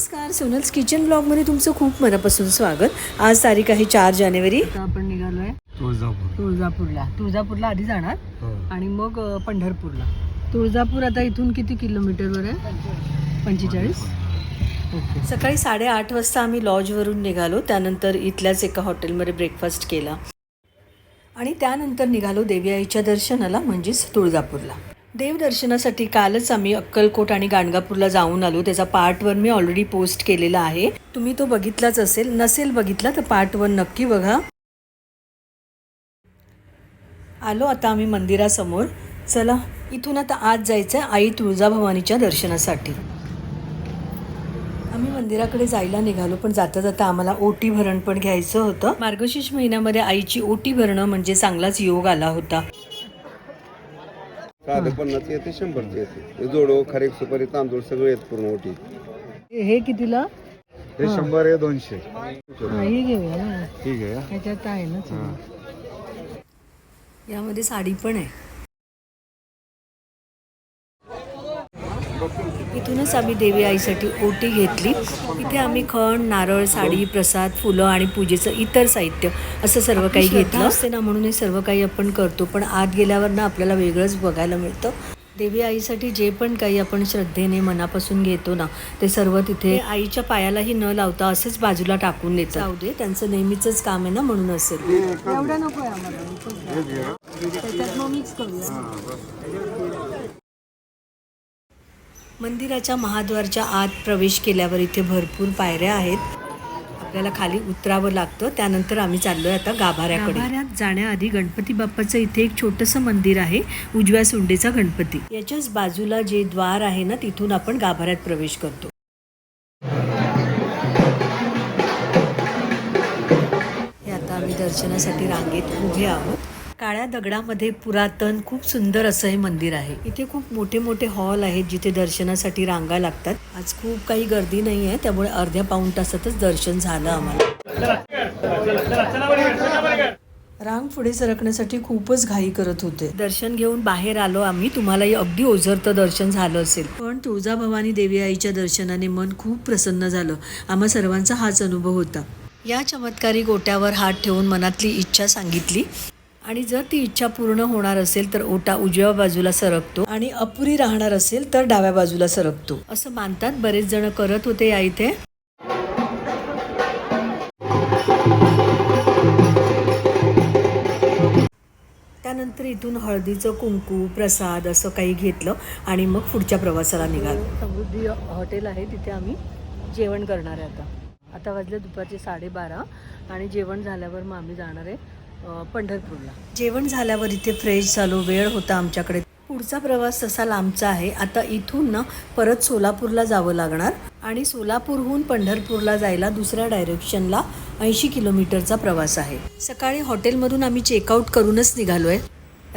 नमस्कार सोनल्स किचन ब्लॉगमध्ये तुमचं खूप मनापासून स्वागत. आज तारीख आहे चार जानेवारी. आपण निघालोय तुळजापूर. तुळजापूरला. तुळजापूरला आधी जाणार हो. आणि मग पंढरपूरला. तुळजापूर आता इथून किती किलोमीटरवर आहे? पंचेचाळीस? ओके. सकाळी साडेआठ वाजता आम्ही लॉजवरून निघालो. त्यानंतर इथल्याच एका हॉटेलमध्ये ब्रेकफास्ट केला. आणि त्यानंतर निघालो देवी आईच्या दर्शनाला म्हणजेच तुळजापूरला. देवदर्शनासाठी कालच आम्ही अक्कलकोट आणि गाणगापूरला जाऊन आलो. त्याचा पार्ट वन मी ऑलरेडी पोस्ट केलेला आहे. तुम्ही तो बघितलाच असेल. नसेल बघितला तर पार्ट वन नक्की बघा. आलो आता आम्ही मंदिरासमोर. चला इथून आता आज जायचं आहे आई तुळजाभवानीच्या दर्शनासाठी. आम्ही मंदिराकडे जायला निघालो पण जाता जाता आम्हाला ओटी भरण पण घ्यायचं होतं. मार्गशीर्ष महिन्यामध्ये आईची ओटी भरणं म्हणजे चांगलाच योग आला होता. साधं पन्नास येते शंभरचे येते. जोडो खारीक सुपारी तांदूळ सगळे आहेत पूर्ण ओटी. हे कितीला? हे शंभर आहे दोनशे. हे घेऊया ना. ठीक आहे. ना सगळं. यामध्ये साडी पण आहे. इथूनच आम्ही देवी आईसाठी ओटी घेतली. इथे आम्ही खण नारळ साडी प्रसाद फुलं आणि पूजेचं इतर साहित्य असं सर्व काही घेतलं. असते ना म्हणून हे सर्व काही आपण करतो. पण आत गेल्यावर ना आपल्याला वेगळंच बघायला मिळतं. देवी आईसाठी जे पण काही आपण श्रद्धेने मनापासून घेतो ना ते सर्व तिथे आईच्या पायालाही न लावता असंच बाजूला टाकून देतात. जाऊ दे त्यांचं नेहमीच काम आहे ना म्हणून असेल. एवढा नको आहे आम्हाला त्याच्यात मग मिक्स करूया मंदिराच्या महाद्वारच्या आत प्रवेश केल्यावर इथे भरपूर पायऱ्या आहेत. आपल्याला खाली उतरावं लागतं. त्यानंतर आम्ही चाललोय आता गाभाऱ्याकडे. गाभाऱ्यात जाण्याआधी गणपती बाप्पाचं इथे एक छोटंसं मंदिर आहे उजव्या सोंडेचा गणपती. याच्याच बाजूला जे द्वार आहे ना तिथून आपण गाभाऱ्यात प्रवेश करतो. हे आता आम्ही दर्शनासाठी रांगेत उभे आहोत. काळ्या दगडामध्ये पुरातन खूप सुंदर असं हे मंदिर आहे. इथे खूप मोठे मोठे हॉल आहेत जिथे दर्शनासाठी रांगा लागतात. आज खूप काही गर्दी नाही आहे त्यामुळे अर्ध्या पाऊण तासातच दर्शन झालं आम्हाला. रांग पुढे सरकण्यासाठी खूपच घाई करत होते. दर्शन घेऊन बाहेर आलो आम्ही. तुम्हालाही अगदी ओझरतं दर्शन झालं असेल. पण तुळजाभवानी देवी आईच्या दर्शनाने मन खूप प्रसन्न झालं. आम्हा सर्वांचा हाच अनुभव होता. या चमत्कारी गोट्यावर हात ठेवून मनातली इच्छा सांगितली. आणि जर ती इच्छा पूर्ण होणार असेल तर ओटा उजव्या बाजूला सरकतो आणि अपुरी राहणार असेल तर डाव्या बाजूला सरकतो. असं मानतात बरेच जण करत होते या इथे. त्यानंतर इथून हळदीचं कुंकू प्रसाद असं काही घेतलं आणि मग पुढच्या प्रवासाला निघालो. समृद्धी हॉटेल आहे तिथे आम्ही जेवण करणार आहे आता. आता वाजले दुपारचे साडेबारा आणि जेवण झाल्यावर मग आम्ही जाणार आहे पंढरपूरला. जेवण झाल्यावर इथे फ्रेश झालो वेळ होता आमच्याकडे. पुढचा प्रवास तसा लांबचा आहे. आता इथून ना परत सोलापूरला जावं लागणार आणि सोलापूरहून पंढरपूरला जायला दुसऱ्या डायरेक्शनला ऐंशी किलोमीटरचा प्रवास आहे. सकाळी हॉटेलमधून आम्ही चेकआउट करूनच निघालो आहे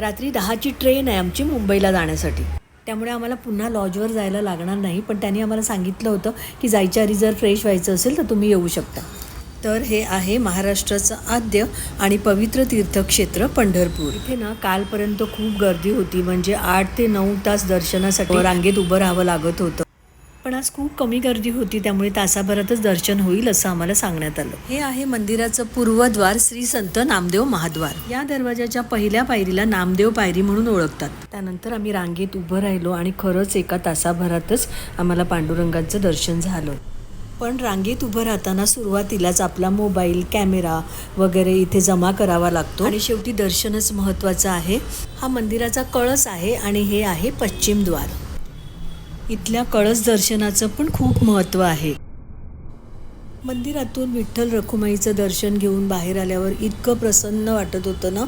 रात्री दहाची ट्रेन आहे आमची मुंबईला जाण्यासाठी. त्यामुळे आम्हाला पुन्हा लॉजवर जायला लागणार नाही. पण त्यांनी आम्हाला सांगितलं होतं की जायच्या आधी जर फ्रेश व्हायचं असेल तर तुम्ही येऊ शकता. तर हे आहे महाराष्ट्राचं आद्य आणि पवित्र तीर्थक्षेत्र पंढरपूर. इथे ना कालपर्यंत खूप गर्दी होती म्हणजे आठ ते नऊ तास दर्शनासाठी रांगेत उभं राहावं लागत होतं. पण आज खूप कमी गर्दी होती त्यामुळे तासाभरातच दर्शन होईल असं आम्हाला सांगण्यात आलं. हे आहे मंदिराचं पूर्वद्वार श्री संत नामदेव महाद्वार. या दरवाजाच्या पहिल्या पायरीला नामदेव पायरी म्हणून ओळखतात. त्यानंतर आम्ही रांगेत उभं राहिलो आणि खरंच एका तासाभरातच आम्हाला पांडुरंगाचं दर्शन झालं. पण रांगेत उभं राहताना सुरुवातीलाच आपला मोबाईल कॅमेरा वगैरे इथे जमा करावा लागतो. आणि शेवटी दर्शनच महत्त्वाचं आहे. हा मंदिराचा कळस आहे आणि हे आहे पश्चिम द्वार. इथल्या कळस दर्शनाचं पण खूप महत्त्व आहे. मंदिरातून विठ्ठल रखुमाईचं दर्शन घेऊन बाहेर आल्यावर इतकं प्रसन्न वाटत होतं ना.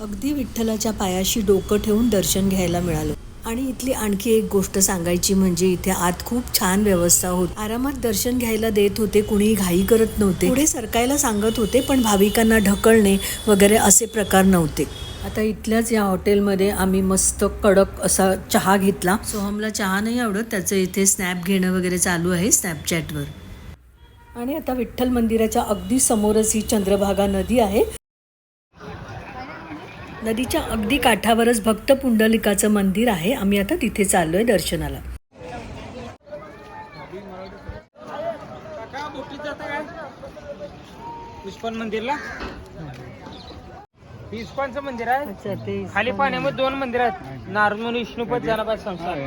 अगदी विठ्ठलाच्या पायाशी डोकं ठेवून दर्शन घ्यायला मिळालं. आणि इथली आणखी एक गोष्ट सांगायची म्हणजे इथे आत खूप छान व्यवस्था होती. आरामात दर्शन घ्यायला देत होते कुणीही घाई करत नव्हते. पुढे सरकायला सांगत होते पण भाविकांना ढकलणे वगैरे असे प्रकार नव्हते. आता इथल्याच या हॉटेलमध्ये आम्ही मस्त कडक असा चहा घेतला. सोहमला चहा नाही आवडत त्याचं इथे स्नॅप घेणं वगैरे चालू आहे स्नॅपचॅटवर. आणि आता विठ्ठल मंदिराच्या अगदी समोरच ही चंद्रभागा नदी आहे. नदीच्या अगदी काठावरच भक्त पुंडलिकाचं मंदिर आहे. आम्ही आता तिथे चाललोय दर्शनाला. इस्कॉन मंदिरला? हे इस्कॉनचं मंदिर आहे. अच्छा ते खाली पाण्यामध्ये दोन मंदिर आहेत. नारद मुनी विष्णुपद जनाबाद संस्थान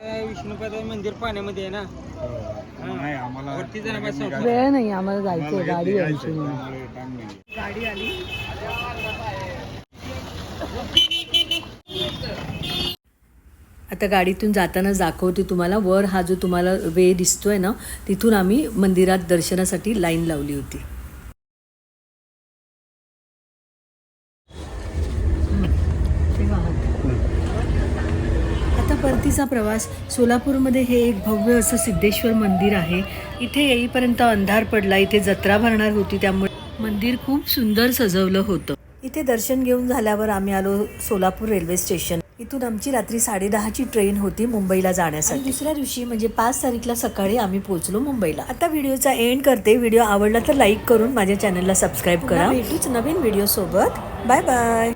हे विष्णुपद मंदिर पाण्यामध्ये आहे ना? वेळ नाही आम्हाला जायचंय गाडी यायची गाडी आली. आता गाडीतून जाताना दाखवते तुम्हाला. वर हा जो तुम्हाला वे दिसतोय ना तिथून आम्ही मंदिरात दर्शनासाठी लाईन लावली होती आता परतीचा प्रवास सोलापूरमध्ये हे एक भव्य असं सिद्धेश्वर मंदिर आहे. इथे येईपर्यंत अंधार पडला इथे जत्रा भरणार होती त्यामुळे मंदिर खूप सुंदर सजवलं होतं. इथे दर्शन घेऊन झाल्यावर आम्ही आलो सोलापूर रेल्वे स्टेशन. इथून आमची रात्री साडेदहाची ट्रेन होती मुंबईला जाण्यासाठी. दुसऱ्या दिवशी म्हणजे पाच तारीखला सकाळी आम्ही पोहोचलो मुंबईला. आता व्हिडिओचा एंड करते. व्हिडिओ आवडला तर लाईक करून माझ्या चॅनलला सबस्क्राईब करा. भेटूच नवीन व्हिडिओ सोबत बाय बाय.